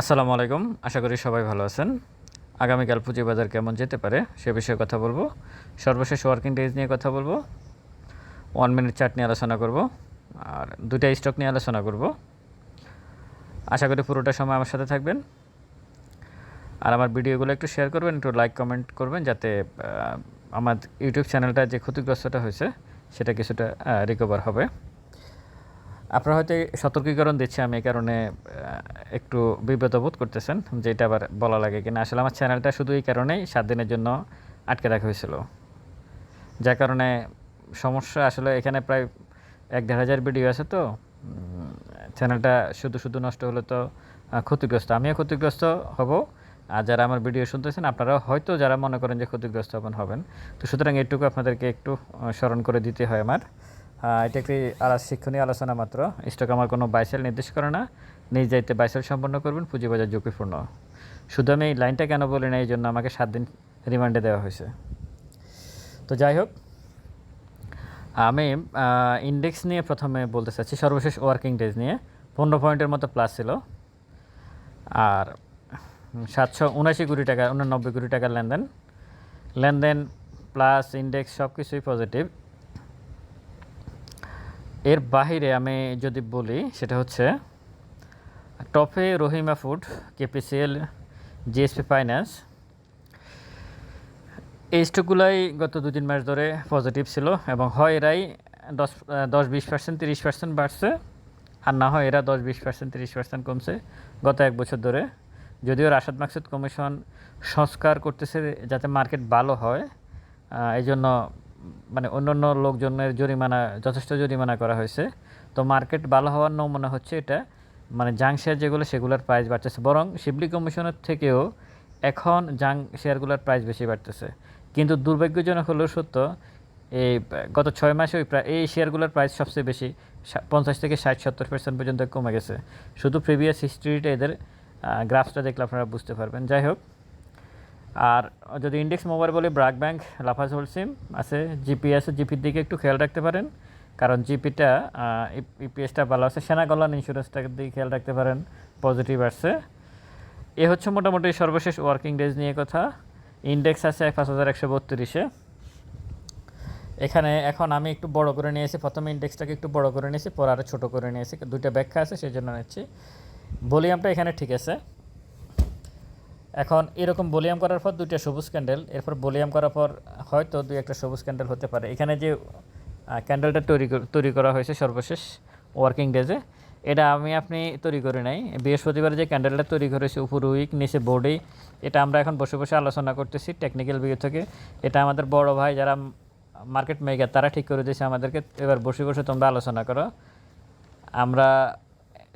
আসসালামু আলাইকুম। আশা করি সবাই ভালো আছেন। আগামীকাল পুঁজিবাজার কেমন যেতে পারে সে বিষয়ে কথা বলব। সর্বশেষ ওয়ার্কিং ডেজ নিয়ে কথা বলব। ওয়ান মিনিট চার্ট নিয়ে আলোচনা করব। আর দুইটা স্টক নিয়ে আলোচনা করব। আশা করি পুরোটা সময় আমার সাথে থাকবেন। আর আমার ভিডিওগুলো একটু শেয়ার করবেন, একটু লাইক কমেন্ট করবেন, যাতে আমার ইউটিউব চ্যানেলটা যে ক্ষতিগ্রস্তটা হয়েছে, সেটা কিছুটা রিকভার হবে। আপনারা হয়তো সতর্কীকরণ দিচ্ছে, আমি এই কারণে একটু বিব্রত বোধ করতেছেন যে এটা আবার বলা লাগে কিনা। আসলে আমার চ্যানেলটা শুধু এই কারণেই সাত দিনের জন্য আটকে রাখা হয়েছিল। যার কারণে সমস্যা আসলে এখানে প্রায় এক দেড় হাজার ভিডিও আছে তো চ্যানেলটা শুধু শুধু নষ্ট হলে তো ক্ষতিগ্রস্ত। আমিও ক্ষতিগ্রস্ত হব, আর যারা আমার ভিডিও শুনতেছেন, আপনারাও হয়তো যারা মনে করেন যে ক্ষতিগ্রস্ত হবেন তো সুতরাং এটুকু আপনাদেরকে একটু স্মরণ করে দিতে হয় আমার। এটা একটি শিক্ষণীয় আলোচনা মাত্র। স্টক আমার কোনো বাইসেল নির্দেশ করে না। নিজ দায়িত্বে বাইসেল সম্পন্ন করবেন, পুঁজিবাজার ঝুঁকিপূর্ণ। শুধু আমি এই লাইনটা কেন বলি না, এই জন্য আমাকে সাত দিন রিমান্ডে দেওয়া হয়েছে। তো যাই হোক, আমি ইন্ডেক্স নিয়ে প্রথমে বলতে চাচ্ছি, সর্বশেষ ওয়ার্কিং ডেজ নিয়ে। পনেরো পয়েন্টের মতো প্লাস ছিল। আর সাতশো উনাশি কোটি টাকা, উননব্বই কোটি টাকার লেনদেন। লেনদেন প্লাস ইন্ডেক্স সব কিছুই পজিটিভ এর বাহিরে আমি যদি বলি, সেটা হচ্ছে টপে Rahima food, KPCL, GSP finance. এই স্টকগুলাই গত দু তিন মাস ধরে পজিটিভ ছিল এবং হয় এরাই দশ দশ, বিশ পার্সেন্ট তিরিশ পার্সেন্ট বাড়ছে আর না হয় এরা দশ, বিশ পার্সেন্ট তিরিশ পার্সেন্ট কমছে গত এক বছর ধরে। যদিও রাশাদ মাকসুদ কমিশন সংস্কার করতেছে যাতে মার্কেট ভালো হয় এই জন্য মানে অন্য অন্য লোকজনের জরিমানা, যথেষ্ট জরিমানা করা হয়েছে। তো মার্কেট ভালো হওয়ার নমুনা হচ্ছে এটা। মানে জাং শেয়ার যেগুলো, সেগুলোর প্রাইস বাড়তেছে। বরং শিবলি কমিশনের থেকেও এখন জাং শেয়ারগুলোর প্রাইস বেশি বাড়তেছে। কিন্তু দুর্ভাগ্যজনক হলেও সত্য, এই গত ছয় মাসে ওই প্রায় এই শেয়ারগুলোর প্রাইস সবচেয়ে বেশি পঞ্চাশ থেকে ষাট, সত্তর পার্সেন্ট পর্যন্ত কমে গেছে। শুধু প্রিভিয়াস হিস্ট্রিটা এদের গ্রাফটা দেখলে আপনারা বুঝতে পারবেন। যাই হোক আর যদি ইন্ডেক্স মোবাইল বলি BRAC bank Lafarge Holcim আছে জিপি আছে জিপির দিকে একটু খেয়াল রাখতে পারেন। কারণ জিপিটা ইপিএসটা ভালো আছে। সেনা কল্যাণ ইন্স্যুরেন্সটার দিকে খেয়াল রাখতে পারেন পজিটিভ আসছে। এ হচ্ছে মোটামুটি সর্বশেষ ওয়ার্কিং ডেজ নিয়ে কথা। ইন্ডেক্স আছে পাঁচ হাজার একশো বত্রিশে। এখানে এখন আমি একটু বড় করে নিয়েছি। প্রথমে ইন্ডেক্সটাকে একটু বড় করে নিয়েছি, পরে আরও ছোটো করে নিয়েছি। দুইটা ব্যাখ্যা আছে সেই জন্য নিচ্ছি। ভলিউমটা এখানে ঠিক আছে। এখন এরকম বলিয়াম করার পর দুইটা সবুজ ক্যান্ডেল, এরপর বলিয়াম করার পর হয়তো দুই একটা সবুজ ক্যান্ডেল হতে পারে। এখানে যে ক্যান্ডেলটা তৈরি তৈরি করা হয়েছে সর্বশেষ ওয়ার্কিং ডেজে, এটা আমি আপনি তৈরি করে নাই। বৃহস্পতিবার যে ক্যান্ডেলটা তৈরি করেছে উপর উইক, নিচে বোর্ডেই এটা আমরা এখন বসে বসে আলোচনা করতেছি টেকনিক্যাল ভিউ থেকে। এটা আমাদের বড় ভাই যারা মার্কেট মেকার তারা ঠিক করে দিয়েছে আমাদেরকে। এবার বসে বসে তোমরা আলোচনা করো। আমরা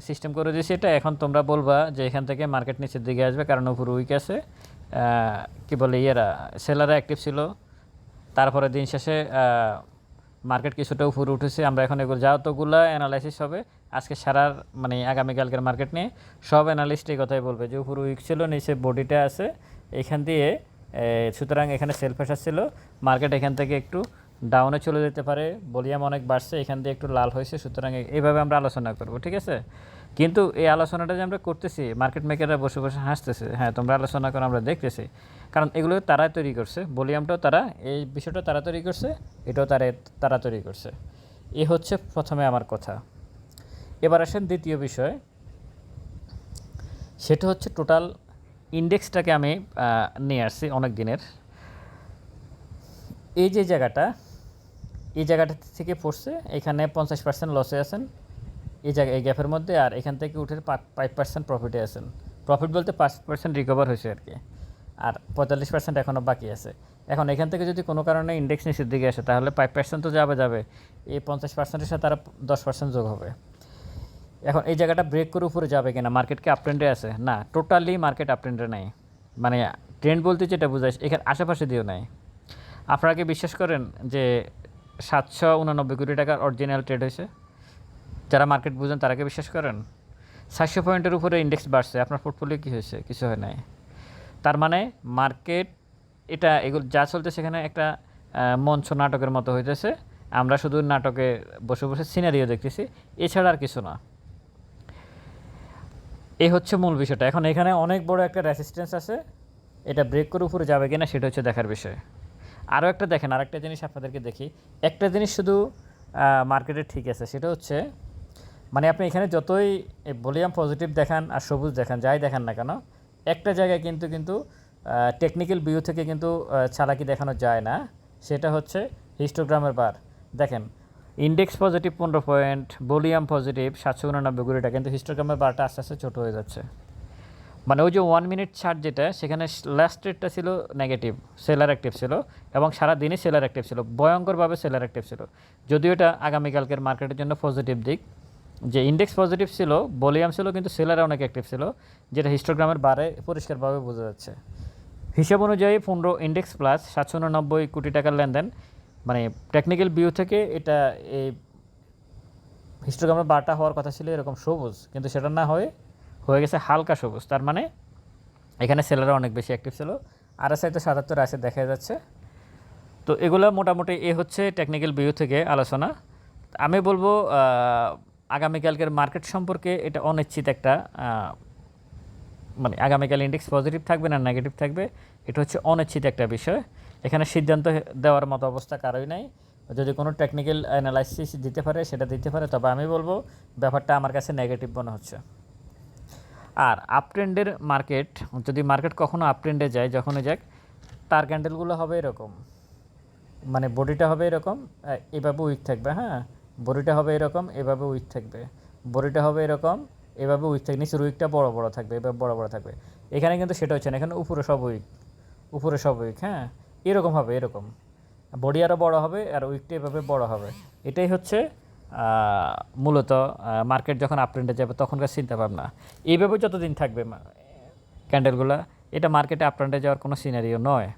সিস্টেম করে দিয়েছি এটা। এখন তোমরা বলবা যে এখান থেকে মার্কেট নিচের দিকে আসবে, কারণ উপর উইক আছে। কি বলে, ইয়েরা সেলাররা অ্যাক্টিভ ছিল। তারপরে দিন শেষে মার্কেট কিছুটা উপরে উঠেছে। আমরা এখন এগুলো যাও যতগুলো অ্যানালাইসিস হবে, আজকে সারার মানে আগামীকালকের মার্কেট নিয়ে, সব অ্যানালিস্ট এই কথাই বলবে যে উপর উইক ছিল, নিচে বডিটা আছে। এখান দিয়ে সুতরাং এখানে সেল প্রেশার ছিল। মার্কেট এখান থেকে একটু ডাউনে চলে যেতে পারে, ভলিউম অনেক বাড়ছে, এখান দিয়ে একটু লাল হয়েছে, সুতরাং এইভাবে আমরা আলোচনা করব, ঠিক আছে? কিন্তু এই আলোচনাটা যে আমরা করতেছি মার্কেট মেকাররা বসে বসে হাসতেছে হ্যাঁ তোমরা আলোচনা করো, আমরা দেখতেছি। কারণ এগুলো তারা তৈরি করছে, ভলিউমটাও তারা, এই বিষয়টা তারা তৈরি করছে, এটাও তারা তারা তৈরি করছে। এ হচ্ছে প্রথমে আমার কথা। এবার আসেন দ্বিতীয় বিষয়। সেটা হচ্ছে টোটাল ইন্ডেক্সটাকে আমি নিয়ে আসছি অনেক দিনের এই যে জায়গাটা এই জায়গাটা থেকে পড়ছে, এখানে পঞ্চাশ পার্সেন্ট লসে আছেন। এই জায়গা, এই গ্যাপের মধ্যে, আর এখান থেকে উঠে ফাইভ পার্সেন্ট প্রফিটে আছেন। প্রফিট বলতে পাঁচ পার্সেন্ট রিকভার হয়েছে আর কি। আর পঁয়তাল্লিশ পার্সেন্ট এখনও বাকি আছে। এখন এখান থেকে যদি কোনো কারণে ইন্ডেক্স নিচের দিকে আসে, তাহলে ফাইভ পার্সেন্ট তো যাবে যাবে। এই পঞ্চাশ পার্সেন্টের সাথে তারা দশ পার্সেন্ট যোগ হবে। এখন এই জায়গাটা ব্রেক করে উপরে যাবে কিনা মার্কেট কি আপট্রেন্ডে আছে? না টোটালি মার্কেট আপট্রেন্ডে নাই। মানে ট্রেন্ড বলতে যেটা বোঝায় এখানে আশেপাশে দিয়েও নাই। আপনারা কি বিশ্বাস করেন যে সাতশো উনানব্বই কোটি টাকার অরিজিনাল ট্রেড হয়েছে। যারা মার্কেট বুঝেন তারা কি বিশ্বাস করেন? সাতশো পয়েন্টের উপরে ইন্ডেক্স বাড়ছে। আপনার পোর্টফোলিও কী হয়েছে? কিছু হয় নাই। তার মানে মার্কেট এটা এগুলো যা চলছে সেখানে একটা মঞ্চ নাটকের মতো হইতেছে। আমরা শুধু নাটকে বসে বসে সিনারিও দেখতেছি। এছাড়া আর কিছু না। এই হচ্ছে মূল বিষয়টা। এখন এখানে অনেক বড় একটা রেসিস্ট্যান্স আছে। এটা ব্রেক করে উপরে যাবে কিনা সেটা হচ্ছে দেখার বিষয়। আরও একটা দেখেন, আরেকটা জিনিস আপনাদেরকে দেখি। একটা জিনিস শুধু মার্কেটে ঠিক আছে, সেটা হচ্ছে মানে আপনি এখানে যতই ভলিউম পজিটিভ দেখান আর সবুজ দেখান, যাই দেখান না কেন, একটা জায়গায় কিন্তু কিন্তু টেকনিক্যাল ভিউ থেকে কিন্তু চালাকি দেখানো যায় না। সেটা হচ্ছে হিস্টোগ্রামের বার দেখেন ইন্ডেক্স পজিটিভ পনেরো পয়েন্ট ভলিউম পজিটিভ সাতশো উনানব্বই কুড়িটা, কিন্তু হিস্টোগ্রামের বারটা আস্তে আস্তে ছোটো হয়ে যাচ্ছে। মানে ওই যে ওয়ান মিনিট ছাড় যেটা, সেখানে লাস্ট রেটটা ছিল নেগেটিভ সেলার অ্যাক্টিভ ছিল এবং সারা দিনই সেলার অ্যাক্টিভ ছিল, ভয়ঙ্করভাবে সেলার অ্যাক্টিভ ছিল। যদিও এটা আগামীকালকের মার্কেটের জন্য পজিটিভ দিক। যে ইন্ডেক্স পজিটিভ ছিল ভলিউম ছিল, কিন্তু সেলারে অনেক অ্যাক্টিভ ছিল, যেটা হিস্টোগ্রামের বারে পরিষ্কারভাবে বোঝা যাচ্ছে। হিসাব অনুযায়ী পনেরো ইন্ডেক্স প্লাস সাতশো উননব্বই কোটি টাকার লেনদেন। মানে টেকনিক্যাল ভিউ থেকে এটা এই হিস্টোগ্রামের বারটা হওয়ার কথা ছিল এরকম সবুজ, কিন্তু সেটা না হয়ে হয়ে গেছে হালকা সবুজ। তার মানে এখানে সেলাররা অনেক বেশি অ্যাক্টিভ ছিল। আর এস তো সাতাত্তর আছে, দেখা যাচ্ছে। তো এগুলো মোটামুটি এ হচ্ছে টেকনিক্যাল ভিউ থেকে আলোচনা। আমি বলব আগামীকালকের মার্কেট সম্পর্কে এটা অনিশ্চিত একটা মানে আগামীকাল ইন্ডেক্স পজিটিভ থাকবে না নেগেটিভ থাকবে, এটা হচ্ছে অনিশ্চিত একটা বিষয়। এখানে সিদ্ধান্ত দেওয়ার মতো অবস্থা কারোই নাই। যদি কোনো টেকনিক্যাল অ্যানালাইসিস দিতে পারে, সেটা দিতে পারে। তবে আমি বলব, ব্যাপারটা আমার কাছে নেগেটিভ মনে হচ্ছে। আর আপ ট্রেন্ডের মার্কেট যদি মার্কেট কখনো আপ ট্রেন্ডে যায়, যখনই যাক, তার ক্যান্ডেলগুলো হবে এরকম। মানে বডিটা হবে এরকম এভাবে উইক থাকবে হ্যাঁ? বডিটা হবে এরকম, এভাবে উইক থাকবে। বডিটা হবে এরকম, এভাবে উইক থাকবে। নিচের উইকটা বড় বড় থাকবে, এভাবে বড় বড় থাকবে। এখানে কিন্তু সেটা হচ্ছে না, এখানে উপরে সব উইক উপরে সব উইক হ্যাঁ? এরকম হবে, এরকম। বডি আরও বড় হবে, আর উইকটা এভাবে বড় হবে। এটাই হচ্ছে মূলত মার্কেট যখন আপ ট্রেন্ডে যাবে, তখনকার চিন্তা ভাবনা এইভাবে যতদিন থাকবে ক্যান্ডেলগুলো এটা মার্কেটে আপ ট্রেন্ডে যাওয়ার কোনো সিনারিও নয়।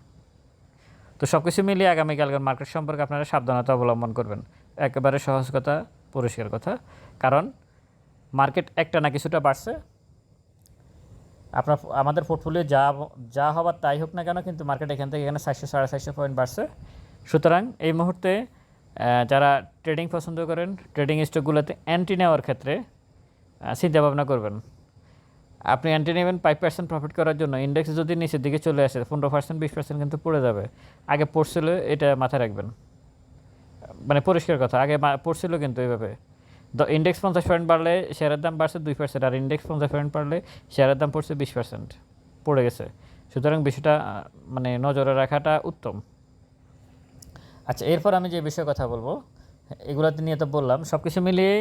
তো সব কিছু মিলিয়ে আগামীকালকার মার্কেট সম্পর্কে আপনারা সাবধানতা অবলম্বন করবেন। একেবারে সহজ কথা, পরিষ্কার কথা। কারণ মার্কেট একটা না কিছুটা বাড়ছে। আপনার, আমাদের পোর্টফোলিও যা যা হবার তাই হোক না কেন, কিন্তু মার্কেট এখান থেকে এখানে চারশো, সাড়ে চারশো পয়েন্ট বাড়ছে। সুতরাং এই মুহূর্তে যারা ট্রেডিং পছন্দ করেন ট্রেডিং স্টকগুলোতে অ্যান্টি নেওয়ার ক্ষেত্রে চিন্তা ভাবনা করবেন। আপনি অ্যান্টি নেবেন ফাইভ পার্সেন্ট প্রফিট করার জন্য। ইন্ডেক্স যদি নিচের দিকে চলে আসে, পনেরো পার্সেন্ট বিশ পার্সেন্ট কিন্তু পড়ে যাবে। আগে পড়ছিল, এটা মাথায় রাখবেন। মানে পরিষ্কার কথা, আগে পড়ছিল কিন্তু এইভাবে। ইন্ডেক্স পঞ্চাশ পয়েন্ট বাড়লে শেয়ারের দাম বাড়ছে দুই পার্সেন্ট আর ইন্ডেক্স পঞ্চাশ পয়েন্ট বাড়লে শেয়ারের দাম পড়ছে বিশ পার্সেন্ট পড়ে গেছে। সুতরাং বিষয়টা মানে নজরে রাখাটা উত্তম। আচ্ছা এরপর আমি যে বিষয়ে কথা বলব, এগুলোতে নিয়ে তো বললাম সব কিছু মিলিয়ে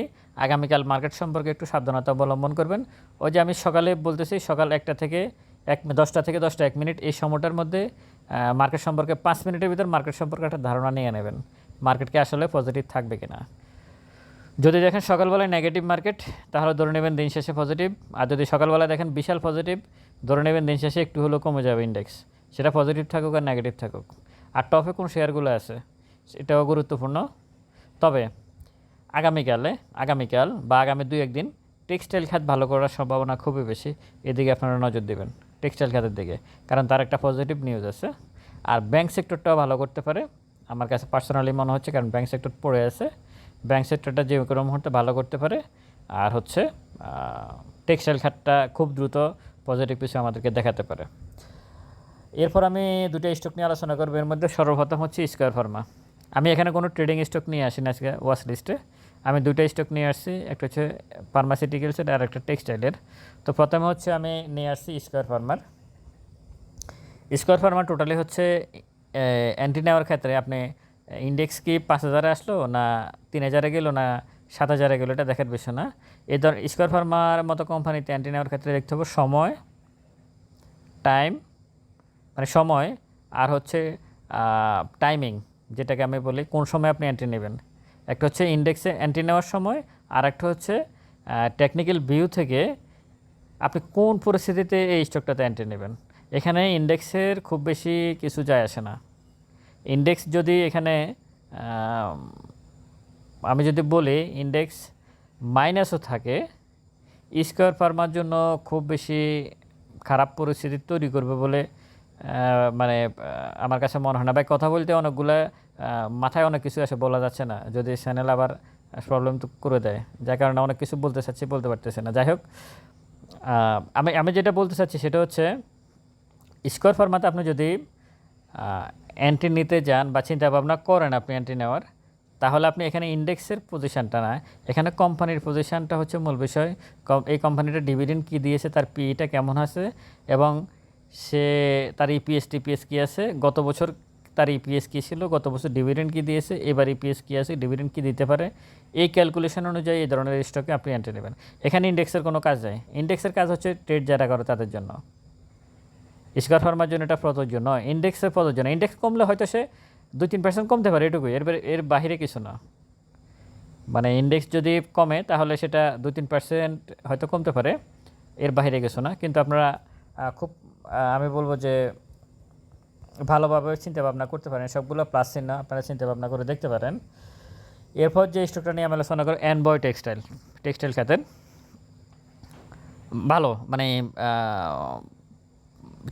আগামীকাল মার্কেট সম্পর্কে একটু সাবধানতা অবলম্বন করবেন। ওই যে আমি সকালে বলতেছি, সকাল একটা থেকে এক দশটা থেকে দশটা এক মিনিট এই সময়টার মধ্যে মার্কেট সম্পর্কে পাঁচ মিনিটের ভিতর মার্কেট সম্পর্কে একটা ধারণা নিয়ে নেবেন মার্কেটকে আসলে পজিটিভ থাকবে কিনা। যদি দেখেন সকালবেলায় নেগেটিভ মার্কেট তাহলে ধরে নেবেন দিন শেষে পজিটিভ আর যদি সকালবেলায় দেখেন বিশাল পজিটিভ ধরে নেবেন দিন শেষে একটু হলেও কমে যাবে ইন্ডেক্স সেটা পজিটিভ থাকুক আর নেগেটিভ থাকুক। আর টপে কোন শেয়ারগুলো আছে? সেটাও গুরুত্বপূর্ণ। তবে আগামীকালে, আগামীকাল বা আগামী দুই একদিন টেক্সটাইল খাত ভালো করার সম্ভাবনা খুবই বেশি। এদিকে আপনারা নজর দেবেন টেক্সটাইল খাতের দিকে, কারণ তার একটা পজিটিভ নিউজ আছে। আর ব্যাংক সেক্টরটাও ভালো করতে পারে। আমার কাছে পার্সোনালি মনে হচ্ছে, কারণ ব্যাংক সেক্টর পড়ে আছে। ব্যাংক সেক্টরটা যে কোনো মুহূর্তে ভালো করতে পারে। আর হচ্ছে টেক্সটাইল খাতটা খুব দ্রুত পজিটিভ কিছু আমাদেরকে দেখাতে পারে। এরপর আমি দুটো স্টক নিয়ে আলোচনা করব। এর মধ্যে সর্বপ্রথম হচ্ছে স্কোয়ার ফার্মা আমি এখানে কোনো ট্রেডিং স্টক নিয়ে আসি না আজকে ওয়াচ লিস্টে আমি দুটো স্টক নিয়ে আসছি, একটা হচ্ছে ফার্মাসিউটিক্যালসের আর একটা টেক্সটাইলের তো প্রথমে হচ্ছে আমি নিয়ে আসছি square farmer square farmer totally হচ্ছে অ্যান্টি নেওয়ার ক্ষেত্রে আপনি ইন্ডেক্স কি পাঁচ হাজারে আসলো না তিন হাজারে গেলো না সাত হাজারে গেলো, এটা দেখার বিষয় না। এই ধর স্কোয়ার ফার্মার মতো কোম্পানিতে অ্যান্টি নেওয়ার ক্ষেত্রে দেখতে হবে সময় টাইম মানে সময়, আর হচ্ছে টাইমিং যেটাকে আমি বলি, কোন সময় আপনি এন্ট্রি নেবেন? একটা হচ্ছে ইন্ডেক্সে এন্ট্রি নেওয়ার সময় আর একটা হচ্ছে টেকনিক্যাল ভিউ থেকে আপনি কোন পরিস্থিতিতে এই স্টকটাতে এন্ট্রি নেবেন? এখানে ইন্ডেক্সের খুব বেশি কিছু যায় আসে না। ইন্ডেক্স যদি এখানে, আমি যদি বলি ইন্ডেক্স মাইনাসও থাকে স্কোয়ার ফার্মার জন্য খুব বেশি খারাপ পরিস্থিতি তৈরি করবে বলে মানে আমার কাছে মনে হয় না। ভাই, কথা বলতে অনেকগুলো মাথায় অনেক কিছু আসে, বলা যাচ্ছে না। যদি চ্যানেল আবার প্রবলেম তো করে দেয়, যার কারণে অনেক কিছু বলতে চাচ্ছি, বলতে পারতেছে না। যাই হোক আমি আমি যেটা বলতে চাচ্ছি সেটা হচ্ছে স্কোয়ার ফার্মাতে আপনি যদি অ্যান্টি নিতে যান বা চিন্তা ভাবনা করেন আপনি অ্যান্টি নেওয়ার, তাহলে আপনি এখানে ইন্ডেক্সের পজিশনটা না, এখানে কোম্পানির পজিশনটা হচ্ছে মূল বিষয়। এই কোম্পানিটা ডিভিডেন্ড কী দিয়েছে, তার পিইটা কেমন আছে, এবং সে তার ইপিএস টিপিএস কী আছে? গত বছর তার ইপিএস কী ছিল? গত বছর ডিভিডেন্ড কী দিয়েছে? এবার ইপিএস কী আছে? ডিভিডেন্ড কী দিতে পারে? এই ক্যালকুলেশন অনুযায়ী এই ধরনের স্টকে আপনি এন্ট্রি নেবেন। এখানে ইন্ডেক্সের কোনো কাজ নেই। ইন্ডেক্সের কাজ হচ্ছে ট্রেড যারা করে তাদের জন্য। স্কোয়ার ফার্মার জন্য এটা প্রযোজ্য নয়। ইন্ডেক্সের প্রযোজ্য না ইন্ডেক্স কমলে হয়তো সে দুই তিন পার্সেন্ট কমতে পারে, এটুকুই। এর এর বাহিরে কিছু না। মানে ইন্ডেক্স যদি কমে, তাহলে সেটা দুই তিন পার্সেন্ট হয়তো কমতে পারে। এর বাইরে কিছু না। কিন্তু আপনারা খুব আমি বলব যে ভালোভাবে চিন্তা ভাবনা করতে পারেন। সবগুলো প্লাস চিহ্ন আপনারা চিন্তা ভাবনা করে দেখতে পারেন। এরপর যে স্টকটা নিয়ে আমি আলোচনা করি অ্যানবয় টেক্সটাইল টেক্সটাইল খাতের। ভালো মানে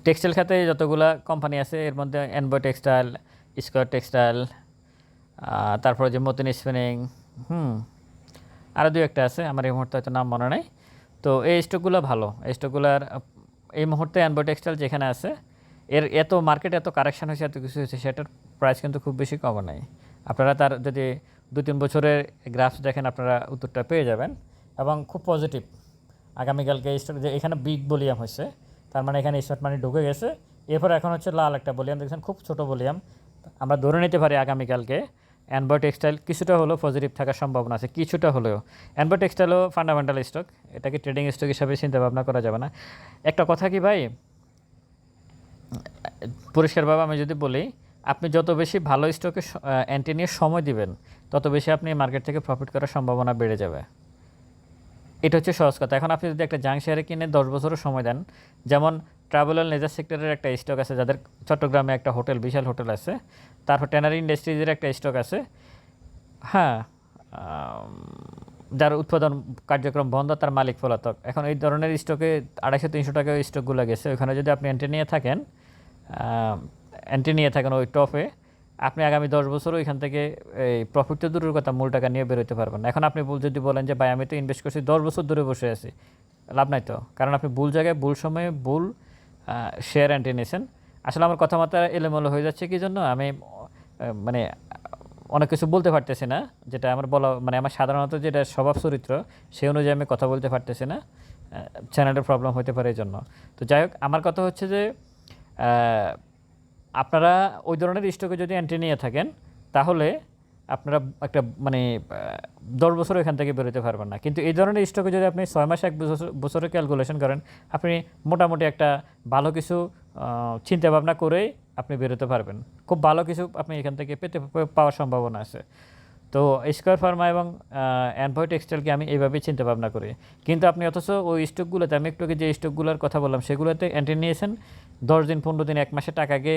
টেক্সটাইল খাতে যতগুলা কোম্পানি আছে, এর মধ্যে অ্যানবয় টেক্সটাইল স্কোয়ার টেক্সটাইল তারপরে যে মতিন স্পিনিং হুম আরও দু একটা আছে, আমার এই মুহূর্তে হয়তো নাম মনে নেই। তো এই স্টকগুলো ভালো। এই স্টকগুলোর এই মুহূর্তে অ্যানবয় টেক্সটাইল যেখানে আছে, এর এত মার্কেট এত কারেকশন হয়েছে, এত কিছু হয়েছে, সেটার প্রাইস কিন্তু খুব বেশি কমে নাই। আপনারা তার যদি দু তিন বছরের গ্রাফস দেখেন, আপনারা উত্তরটা পেয়ে যাবেন এবং খুব পজিটিভ আগামীকালকে স্টক যে এখানে বিগ ভলিউম হয়েছে, তার মানে এখানে স্টক মানি ঢুকে গেছে। এরপর এখন হচ্ছে লাল একটা ভলিউম দেখছেন খুব ছোট ভলিউম আমরা ধরে নিতে পারি আগামীকালকে অ্যানবয় টেক্সটাইল কিছুটা হলেও পজিটিভ থাকার সম্ভাবনা আছে, কিছুটা হলেও। অ্যানবয় টেক্সটাইলও ফান্ডামেন্টাল স্টক এটাকে ট্রেডিং স্টক হিসাবে চিন্তা ভাবনা করা যাবে না। একটা কথা কি ভাই? পরিষ্কারভাবে আমি যদি বলি, আপনি যত বেশি ভালো স্টকে অ্যান্টি নিয়ে সময় দিবেন, তত বেশি আপনি মার্কেট থেকে প্রফিট করার সম্ভাবনা বেড়ে যাবে। এটা হচ্ছে সহজ কথা। এখন আপনি যদি একটা জাং শেয়ারে কিনে দশ বছরও সময় দেন, যেমন ট্রাভেল অ্যান্ড লেজার সেক্টরের একটা স্টক আছে, যাদের চট্টগ্রামে একটা হোটেল বিশাল হোটেল আছে তারপর ট্যানারি ইন্ডাস্ট্রিজের একটা স্টক আছে। হ্যাঁ যার উৎপাদন কার্যক্রম বন্ধ, তার মালিক পলাতক। এখন এই ধরনের স্টকে আড়াইশো, তিনশো টাকা স্টকগুলো গেছে। ওখানে যদি আপনি এন্ট্রি নিয়ে থাকেন এন্ট্রি নিয়ে থাকেন ওই টপে আপনি আগামী দশ বছর ওইখান থেকে এই প্রফিট তো দূরের কথা, মূল টাকা নিয়ে বেরোতে পারবেন না। এখন আপনি ভুল যদি বলেন যে, ভাই, আমি তো ইনভেস্ট করছি দশ বছর ধরে বসে আছি। লাভ নাই তো। কারণ আপনি ভুল জায়গায়, ভুল সময়ে, ভুল শেয়ার এন্ট্রি নিয়েছেন। আসলে আমার কথাবার্তা এলোমেলো হয়ে যাচ্ছে, কি জন্য? আমি মানে অনেক কিছু বলতে পারতেছি না। যেটা আমার বলা মানে আমার সাধারণত যেটা স্বভাব চরিত্র, সেই অনুযায়ী আমি কথা বলতে পারতেছি না। চ্যানেলের প্রবলেম হতে পারে এই জন্য। তো যাই হোক, আমার কথা হচ্ছে যে আপনারা ওই ধরনের স্টকে যদি এন্ট্রি নিয়ে থাকেন, তাহলে আপনারা একটা মানে দশ বছর এখান থেকে বেরোতে পারবেন না। কিন্তু এই ধরনের স্টকে যদি আপনি ছয় মাস, এক বছর, বছরের ক্যালকুলেশন করেন, আপনি মোটামুটি একটা ভালো কিছু চিন্তা ভাবনা করেই আপনি বেরোতে পারবেন। খুব ভালো কিছু আপনি এখান থেকে পেতে পাওয়ার সম্ভাবনা আছে। তো স্কোয়ার ফার্মা এবং অ্যানভয় টেক্সটাইলকে আমি এইভাবেই চিন্তা ভাবনা করি। কিন্তু আপনি অথচ ওই স্টকগুলোতে, আমি একটু যে স্টকগুলোর কথা বললাম, সেগুলোতে এন্ট্রি নিয়েছেন, দশ দিন, পনেরো দিন, এক মাসে টাকাকে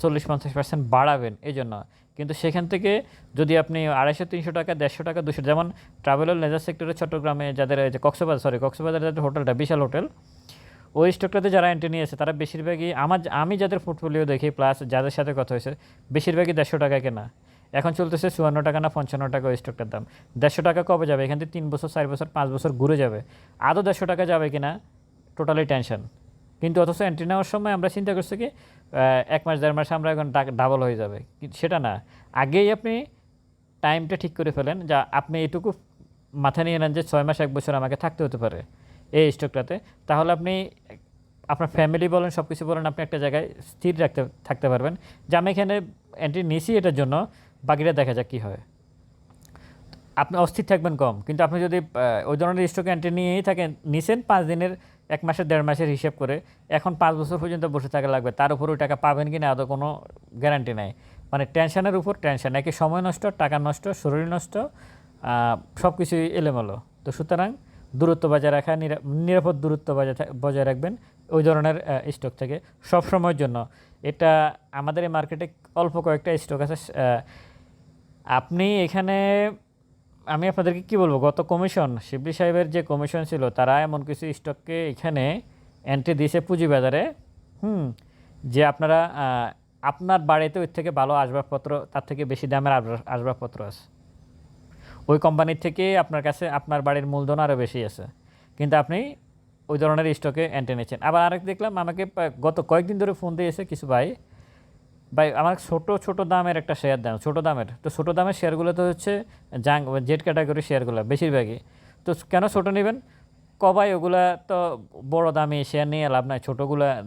চল্লিশ, পঞ্চাশ পার্সেন্ট বাড়াবেন এই জন্য কিন্তু সেখান থেকে যদি আপনি আড়াইশো, তিনশো টাকা, দেড়শো টাকা, দুশো, যেমন ট্রাভেল লেজার সেক্টরে চট্টগ্রামে যাদের কক্সবাজার সরি কক্সবাজার যাদের হোটেলটা বিশাল হোটেল ওই স্টকটাতে যারা এন্ট্রি নিয়েছে তারা বেশিরভাগই আমার আমি যাদের পোর্টফোলিও দেখি প্লাস যাদের সাথে কথা হয়েছে, বেশিরভাগই দেড়শো টাকা কেনা। এখন চলতেছে চুয়ান্ন টাকা না পঞ্চান্ন টাকা ওই স্টকটার দাম। দেড়শো টাকা কবে যাবে? এখান থেকে তিন বছর, চার বছর, পাঁচ বছর ঘুরে যাবে। আদৌ দেড়শো টাকা যাবে কি না টোটালি টেনশন কিন্তু অথচ এন্ট্রি নেওয়ার সময় আমরা চিন্তা করছি কি এক মাস, দেড় মাসে আমরা এখন ডাবল হয়ে যাবে। সেটা না। আগেই আপনি টাইমটা ঠিক করে ফেলেন, যা আপনি এটুকু মাথায় নিয়ে নেন যে ছয় মাস, এক বছর আমাকে থাকতে হতে পারে। এই স্টকটাতে তাহলে আপনি আপনার ফ্যামিলি বলেন সব কিছু বলেন, আপনি একটা জায়গায় স্থির রাখতে, থাকতে পারবেন। যে আমি এখানে এন্ট্রি নিছি এটার জন্য, বাকিটা দেখা যাক কী হয়। আপনি অস্থির থাকবেন কম, কিন্তু আপনি যদি ওই ধরনের স্টক এন্ট্রি নিয়েই থাকেন, নিছেন পাঁচ দিনের, এক মাসের, দেড় মাসের হিসেব করে, এখন পাঁচ বছর পর্যন্ত বসে থাকা লাগবে, তার উপর ওই টাকা পাবেন কি না আদৌ কোনো গ্যারান্টি নাই। মানে টেনশনের উপর টেনশন একে সময় নষ্ট, টাকা নষ্ট, শরীর নষ্ট সব কিছুই এলোমেলো। তো সুতরাং দূরত্ব বজায় রাখা, নিরা- নিরাপদ দূরত্ব বজায় বজায় রাখবেন ওই ধরনের স্টক থেকে। সব সময়ের জন্য। এটা আমাদের এই মার্কেটে অল্প কয়েকটা স্টক আছে। আপনি এখানে, আমি আপনাদেরকে কি বলব? গত কমিশন শিবলি সাহেবের যে কমিশন ছিল, তারা এমন কিছু স্টককে এখানে এন্ট্রি দিয়েছে পুঁজিবাজারে। হুম, যে আপনারা আপনার বাড়িতে ওর থেকে ভালো আসবাবপত্র, তার থেকে বেশি দামের আসবাবপত্র আছে। ওই কোম্পানির থেকে আপনার কাছে আপনার বাড়ির মূলধন আরও বেশি আছে। কিন্তু আপনি ওই ধরনের স্টকে এন্ট্রি নিচ্ছেন। আবার আরেক দেখলাম, আমাকে গত কয়েকদিন ধরে ফোন দিয়েছে কিছু ভাই। ভাই, আমার ছোট ছোট দামের একটা শেয়ার দেন, ছোট দামের। তো ছোট দামের শেয়ারগুলো তো হচ্ছে জাং জেড ক্যাটাগরি শেয়ারগুলো বেশিরভাগই। তো কেন ছোট নেবেন? কবাই ওগুলা তো বড় দামি শেয়ার নিয়ে লাভ নাই, ছোটোগুলা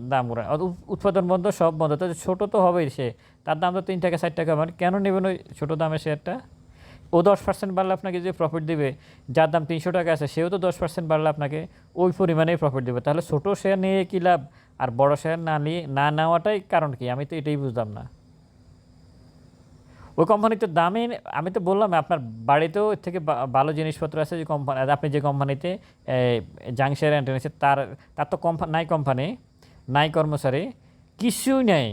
অত- উৎপাদন বন্ধ, সব বন্ধ। তো ছোটো তো হবেই সে। তার দাম তো তিন টাকা ষাট টাকা মানে কেন নেবেন ওই ছোটো দামের শেয়ারটা ও দশ পার্সেন্ট বাড়লে আপনাকে যে প্রফিট দিবে, যার দাম তিনশো টাকা আছে, সেও তো দশ পার্সেন্ট বাড়লে আপনাকে ওই পরিমাণেই প্রফিট দেবে। তাহলে ছোটো শেয়ার নিয়ে কী লাভ? আর বড় শেয়ার না নিয়ে, না নেওয়াটাই কারণ কি? আমি তো এটাই বুঝলাম না। ওই কোম্পানিতে দামে আমি তো বললাম, আপনার বাড়িতেও এর থেকে ভালো জিনিসপত্র আছে যে কোম্পানি আপনি যে কোম্পানিতে জাং শেয়ার তার তার তো কোম্পানি নাই কোম্পানি নাই কর্মচারী, কিছুই নেই।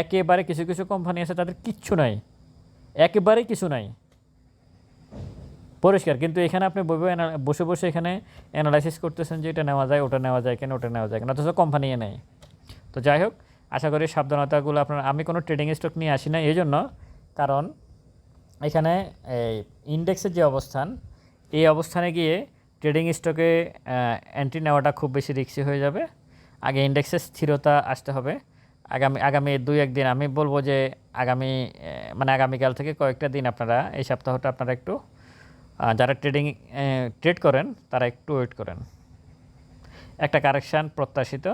একেবারে কিছু কিছু কোম্পানি আছে, তাদের কিচ্ছু নাই। একেবারেই কিছু নাই। পরিষ্কার, কিন্তু এখানে আপনি বসে বসে এখানে অ্যানালাইসিস করতেছেন যে এটা নেওয়া যায়, ওটা নেওয়া যায়, কেন ওটা নেওয়া যায় কেন, অথচ কোম্পানি নেই। তো যাই হোক, আশা করি সাবধানতাগুলো আপনার, আমি কোনো ট্রেডিং স্টক নিয়ে আসি না এই জন্য কারণ এখানে এই ইন্ডেক্সের যে অবস্থান, এই অবস্থানে গিয়ে ট্রেডিং স্টকে এন্ট্রি নেওয়াটা খুব বেশি রিক্সি হয়ে যাবে। আগে ইন্ডেক্সের স্থিরতা আসতে হবে। আগামী আগামী দুই, একদিন আমি বলব যে আগামী মানে আগামীকাল থেকে কয়েকটা দিন আপনারা, এই সপ্তাহটা আপনারা একটু যারা ট্রেডিং ট্রেড করেন, তারা একটু ওয়েট করেন। একটা কারেকশান প্রত্যাশিত,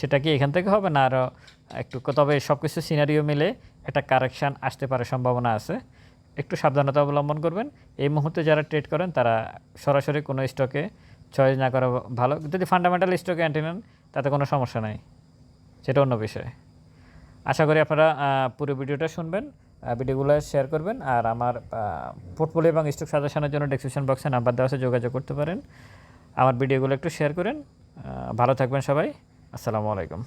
সেটা কি এখান থেকে হবে না আরও একটু? তবে সব কিছু সিনারিও মিলে একটা কারেকশান আসতে পারে সম্ভাবনা আছে। একটু সাবধানতা অবলম্বন করবেন। এই মুহূর্তে যারা ট্রেড করেন, তারা সরাসরি কোনো স্টকে চয়েস না করা ভালো। যদি ফান্ডামেন্টাল স্টকে অ্যান্টি নেন, তাতে কোনো সমস্যা নাই। সেটা অন্য বিষয়। আশা করি আপনারা পুরো ভিডিওটা শুনবেন। ভিডিওগুলো শেয়ার করবেন আর আমার পোর্টফোলিও এবং স্টক সাজেশনের জন্য ডিসক্রিপশন বক্সে নাম্বার দেওয়া আছে, যোগাযোগ করতে পারেন। আমার ভিডিওগুলো একটু শেয়ার করেন। ভালো থাকবেন সবাই। আসসালামু আলাইকুম।